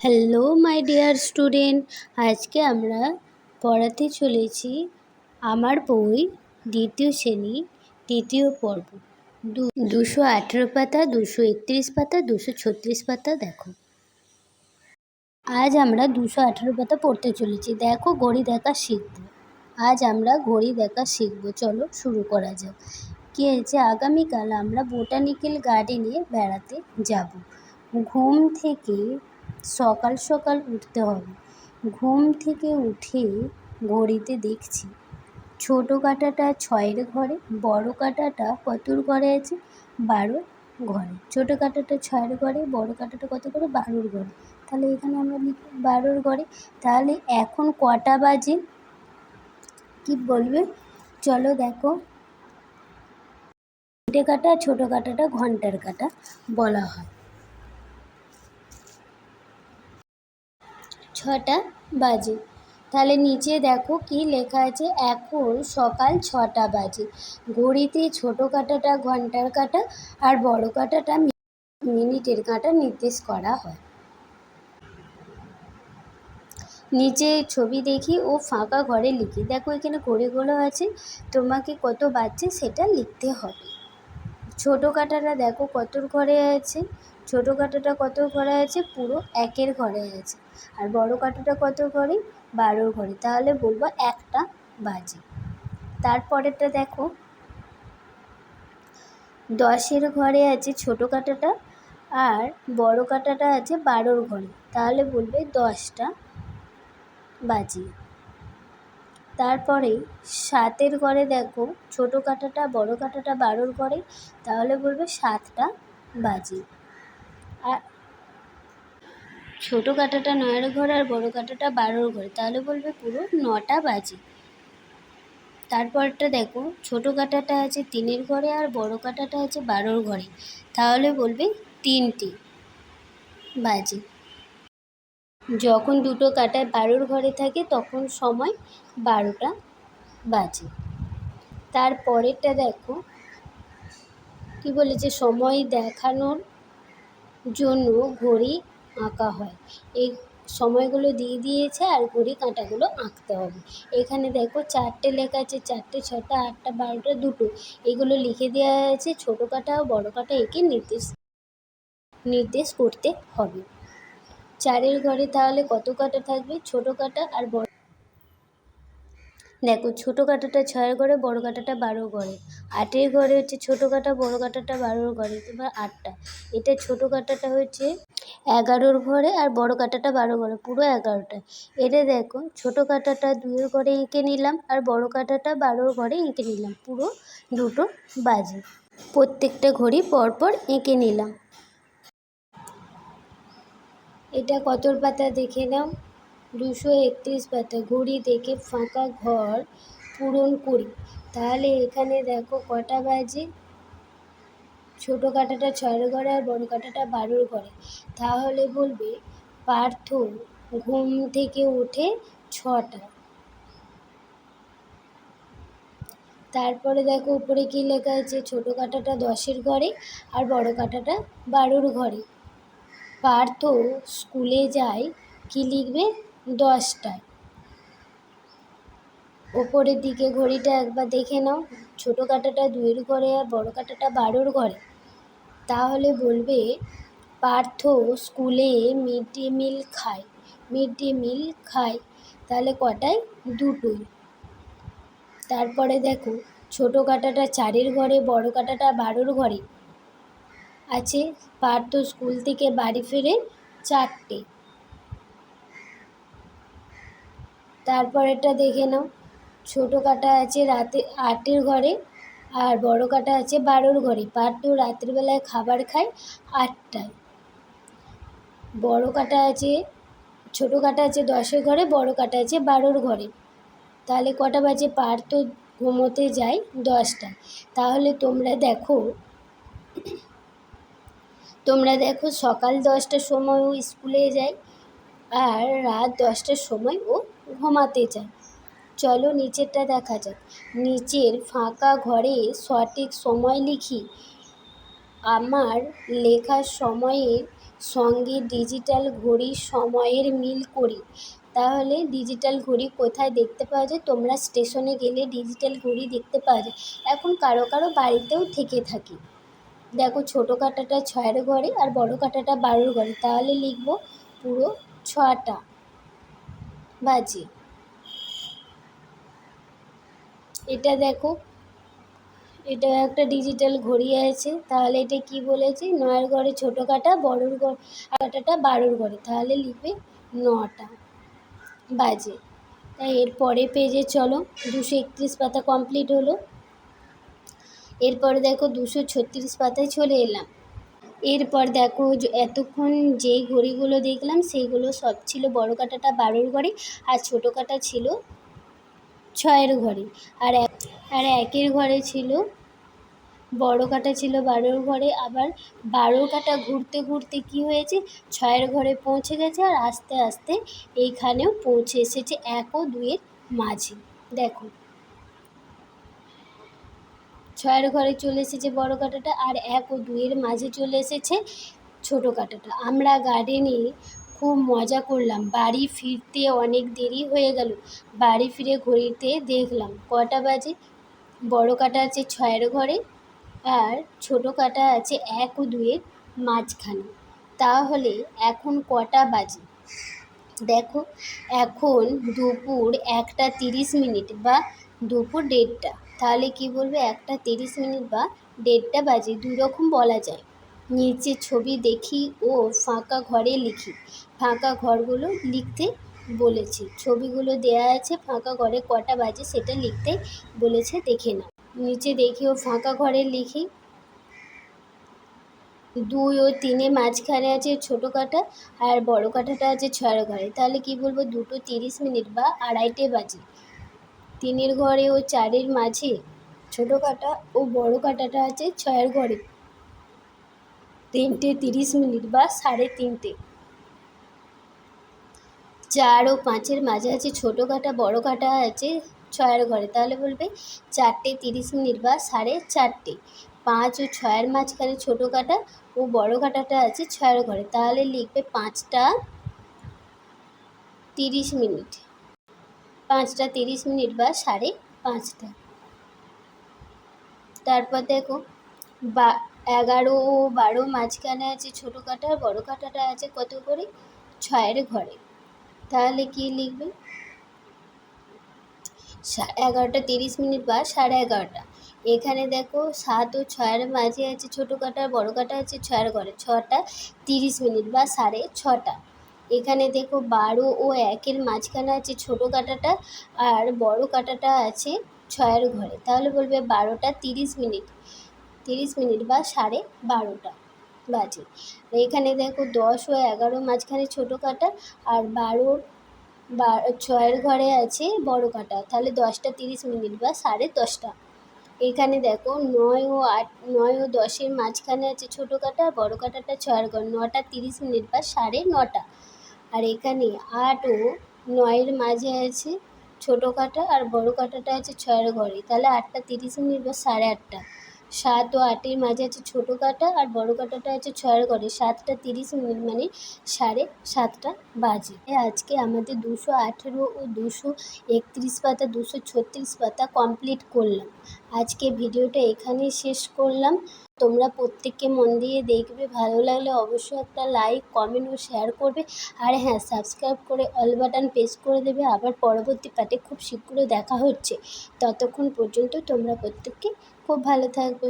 Hello my dear student আজকে আমরা পড়াতে চলেছি আমার বই দ্বিতীয় শ্রেণি, তৃতীয় পর্ব। দুশো আঠেরো পাতা, দুশো একত্রিশ পাতা, দুশো ছত্রিশ পাতা, দেখো। আজ আমরা দুশো আঠেরো পাতা পড়তে চলেছি। দেখো, ঘড়ি দেখা শিখব। আজ আমরা ঘড়ি দেখা শিখব। চলো, শুরু করা যাক। কী হয়েছে? আগামীকাল আমরা বোটানিক্যাল গার্ডেনে বেড়াতে যাব। ঘুম থেকে সকাল সকাল উঠতে হবে। ঘুম থেকে উঠে ঘড়িতে দেখছি, ছোটো কাঁটাটা ছয়ের ঘরে, বড় কাঁটাটা কতর ঘরে আছে? বারোর ঘরে। ছোটো কাঁটাটা ছয়ের ঘরে, বড় কাঁটাটা কত করে বারোর ঘরে। তাহলে এখানে আমরা লিখব বারোর ঘরে। তাহলে এখন কটা বাজে? কি বলবে? চলো দেখো। ঘন্টে কাঁটা, ছোটো কাঁটাটা, ঘণ্টার কাটা বলা হয়। ছটা বাজে। তাহলে নিচে দেখো কি লেখা আছে, এখন সকাল ছটা বাজে। ঘড়িতে ছোটো কাঁটাটা, ঘণ্টার কাঁটা আর বড় কাঁটাটা মিনিটের কাঁটা নির্দেশ করা হয়। নিচে ছবি দেখি ও ফাঁকা ঘরে লিখি। দেখো এখানে ঘড়িগুলো আছে, তোমাকে কত বাজছে সেটা লিখতে হবে। ছোটো কাঁটাটা দেখো কতর ঘরে আছে। ছোটো কাঁটাটা কত ঘরে আছে? পুরো একের ঘরে আছে। আর বড় কাঁটাটা কত ঘরে? বারোর ঘরে। তাহলে বলব একটা বাজে। তারপরেরটা দেখো। দশের ঘরে আছে ছোটো কাঁটাটা আর বড় কাঁটাটা আছে বারোর ঘরে। তাহলে বলবে দশটা বাজে। তারপরে সাতের ঘরে দেখো, ছোটো কাঁটাটা, বড় কাঁটাটা বারোর ঘরে, তাহলে বলবে সাতটা বাজে। আর ছোটো কাঁটাটা নয়ের ঘরে আর বড় কাঁটাটা বারোর ঘরে, তাহলে বলবে পুরো নটা বাজে। তারপরটা দেখো, ছোটো কাঁটাটা আছে তিনের ঘরে আর বড় কাঁটাটা আছে বারোর ঘরে, তাহলে বলবে তিনটে বাজে। যখন দুটো কাঁটা বারোর ঘরে থাকে, তখন সময় বারোটা বাজে। তারপরেরটা দেখো, কী বলেছে? সময় দেখানোর জন্য ঘড়ি আঁকা হয়। এই সময়গুলো দিয়ে দিয়েছে আর ঘড়ি কাঁটাগুলো আঁকতে হবে। এখানে দেখো, চারটে লেখা আছে, চারটে, ছটা, আটটা, বারোটা, দুটো। এগুলো লিখে দেওয়া আছে, ছোটো কাঁটা ও বড়ো কাঁটা এঁকে নির্দেশ নির্দেশ করতে হবে। চারের ঘরে তাহলে কত কাঁটা থাকবে? ছোটো কাঁটা আর বড় দেখো, ছোটো কাঁটাটা ছয়ের ঘরে, বড় কাঁটাটা বারো ঘরে। আটের ঘরে হচ্ছে ছোটো কাঁটা, বড় কাঁটাটা বারোর ঘরে। এবার আটটা। এটা ছোটো কাঁটাটা হচ্ছে এগারোর ঘরে আর বড় কাঁটাটা বারো ঘরে, পুরো এগারোটা। এটা দেখো, ছোটো কাঁটাটা দুয়ের ঘরে এঁকে নিলাম আর বড় কাঁটাটা বারোর ঘরে এঁকে নিলাম। পুরো দুটো বাজে। প্রত্যেকটা ঘড়ি পরপর এঁকে নিলাম। এটা কতর পাতা দেখে নাও। দুশো একত্রিশ পাতা। ঘড়ি দেখে ফাঁকা ঘর পূরণ করি। তাহলে এখানে দেখো কটা বাজে? ছোটো কাঁটাটা ছয়ের ঘরে আর বড় কাটাটা বারোর ঘরে। তাহলে বলবে, পার্থ ঘুম থেকে ওঠে ছটা। তারপরে দেখো উপরে কী লেখা আছে? ছোটো কাটাটা দশের ঘরে আর বড় কাটাটা বারোর ঘরে। পার্থ স্কুলে যায়, কী লিখবে? দশটায়। ওপরের দিকে ঘড়িটা একবার দেখে নাও। ছোটো কাঁটাটা দুয়ের ঘরে আর বড় কাঁটাটা বারোর ঘরে। তাহলে বলবে, পার্থ স্কুলে মিড ডে মিল খায়। মিড ডে মিল খায়। তাহলে কটায়? দুটোই তারপরে দেখো, ছোটো কাঁটাটা চারের ঘরে, বড় কাঁটাটা বারোর ঘরে। আছে। পার্থ স্কুল থেকে বাড়ি ফেরে চারটে। তারপরেরটা দেখে নাও। ছোটো কাটা আছে রাতে আটের ঘরে আর বড় কাটা আছে বারোর ঘরে। পার্থ রাত্রিবেলায় খাবার খায় আটটায়। বড় কাটা আছে, ছোটো কাটা আছে দশের ঘরে, বড় কাটা আছে বারোর ঘরে। তাহলে কটা বাজে? পার্থ ঘুমোতে যায় দশটায়। তাহলে তোমরা দেখো। তোমরা দেখো সকাল দশটার সময় ও স্কুলে যায় আর রাত দশটার সময় ও ঘুমাতে যায়। চলো নিচেরটা দেখা যাক। নিচের ফাঁকা ঘরে সঠিক সময় লিখি। আমার লেখার সময়ের সঙ্গে ডিজিটাল ঘড়ির সময়ের মিল করি। তাহলে ডিজিটাল ঘড়ি কোথায় দেখতে পাওয়া যায়? তোমরা স্টেশনে গেলে ডিজিটাল ঘড়ি দেখতে পাওয়া যায়। এখন কারও কারও বাড়িতেও থেকে থাকে। দেখো ছোটো কাঁটাটা ছয়ের ঘরে আর বড় কাঁটাটা বারোর ঘরে। তাহলে লিখব পুরো ছটা বাজে। এটা দেখো, এটা একটা ডিজিটাল ঘড়ি আছে। তাহলে এটা কি বলেছে? নয়ের ঘরে ছোটো কাটা, বড়োর ঘর কাটাটা বারোর ঘরে। তাহলে লিখবে নটা বাজে। তাই এর পরে পেজে চলো। দুশো একত্রিশ পাতা কমপ্লিট হলো। এরপরে দেখো দুশো ছত্রিশ পাতায় চলে এলাম। এরপর দেখো এতক্ষণ যেই ঘড়িগুলো দেখলাম, সেইগুলো সব ছিল বড় কাটাটা বারোর ঘরে আর ছোটো কাটা ছিল ছয়ের ঘরে আর আর একের ঘরে ছিল, বড় কাটা ছিল বারোর ঘরে আবার বারো কাটা ঘুরতে ঘুরতে কি হয়েছে? ছয়ের ঘরে পৌঁছে গেছে আর আস্তে আস্তে এইখানেও পৌঁছে এসেছে এক ও দুইয়ের মাঝে। দেখো ছয়ের ঘরে চলে এসেছে বড় কাঁটাটা আর এক ও দুইয়ের মাঝে চলে এসেছে ছোটো কাঁটাটা। আমরা গার্ডেনে খুব মজা করলাম। বাড়ি ফিরতে অনেক দেরি হয়ে গেল। বাড়ি ফিরে ঘড়িতে দেখলাম কটা বাজে। বড় কাঁটা আছে ছয়ের ঘরে আর ছোটো কাঁটা আছে এক ও দুয়ের মাঝখানে। তাহলে এখন কটা বাজে? দেখো, এখন দুপুর একটা তিরিশ মিনিট বা দুপুর দেড়টা। তাহলে কি বলবে? একটা তিরিশ মিনিট বা দেড়টা বাজে, দুই রকম বলা যায়। নিচে ছবি দেখি ও ফাঁকা ঘরে লিখি। ফাঁকা ঘরগুলো লিখতে বলেছি। ছবিগুলো দেয়া আছে, ফাঁকা ঘরে কটা বাজে সেটা লিখতে বলেছে, দেখে না নিচে দেখি ও ফাঁকা ঘরে লিখি। দুই ও তিনে মাঝখানে আছে ছোটো কাঁটা আর বড় কাঁটাটা আছে ছয়ের ঘরে। তাহলে কি বলব? দুটো তিরিশ মিনিট বা আড়াইটে বাজে। তিনের ঘরে ও চারের মাঝে ছোটো কাঁটা ও বড় কাটাটা আছে ছয়ের ঘরে। তিনটে তিরিশ মিনিট বা সাড়ে তিনটে। চার ও পাঁচের মাঝে আছে ছোটো কাঁটা, বড় কাঁটা আছে ছয়ের ঘরে। তাহলে বলবে চারটে তিরিশ মিনিট বা সাড়ে চারটে। পাঁচ ও ছয়ের মাঝখানে ছোটো কাঁটা ও বড় কাঁটাটা আছে ছয়ের ঘরে। তাহলে লিখবে পাঁচটা তিরিশ মিনিট। পাঁচটা তিরিশ মিনিট বা সাড়ে পাঁচটা। তারপর দেখো, বা এগারো ও বারো মাঝখানে আছে ছোটো কাঁটা আর বড়ো কাঁটাটা আছে কত করে? ছয়ের ঘরে। তাহলে কি লিখবে? এগারোটা তিরিশ মিনিট বা সাড়ে এগারোটা। এখানে দেখো, সাত ও ছয়ের মাঝে আছে ছোটো কাঁটা আর বড়ো কাঁটা আছে ছয়ের ঘরে। ছটা তিরিশ মিনিট বা সাড়ে ছটা। এখানে দেখো বারো ও একের মাঝখানে আছে ছোটো কাঁটাটা আর বড় কাঁটাটা আছে ছয়ের ঘরে। তাহলে বলবে বারোটা তিরিশ মিনিট। তিরিশ মিনিট বা সাড়ে বারোটা বাজে। এখানে দেখো দশ ও এগারো মাঝখানে ছোটো কাঁটা আর বারোর ছয়ের ঘরে আছে বড় কাঁটা। তাহলে দশটা তিরিশ মিনিট বা সাড়ে দশটা। এখানে দেখো নয় ও আট, নয় ও দশের মাঝখানে আছে ছোটো কাঁটা, বড় কাঁটাটা ছয়ের ঘর। নটা তিরিশ মিনিট বা সাড়ে নটা। আর এখানে আট ও নয়ের মাঝে আছে, ছোটো কাটা আর বড় কাটাটা আছে ছয়ের ঘরে। তাহলে আটটা তিরিশ মিনিট বা সাড়ে আটটা। সাত ও আটের মাঝে আছে ছোটো কাটা আর বড় কাঁটাটা আছে ছয়ের ঘরে। সাতটা তিরিশ মিনিট মানে সাড়ে সাতটা বাজে। আজকে আমাদের দুশো আঠেরো ও দুশো একত্রিশ পাতা, দুশো ছত্রিশ পাতা কমপ্লিট করলাম। আজকে ভিডিওটা এখানেই শেষ করলাম। তোমরা প্রত্যেককে মন দিয়ে দেখবে, ভালো লাগলে অবশ্যই একটা লাইক কমেন্ট ও শেয়ার করবে। আর হ্যাঁ সাবস্ক্রাইব করে অল বাটন প্রেস করে দেবে। আবার পরবর্তী পার্টে খুব শীঘ্রই দেখা হচ্ছে। ততক্ষণ পর্যন্ত তোমরা প্রত্যেককে খুব ভালো থাকবে।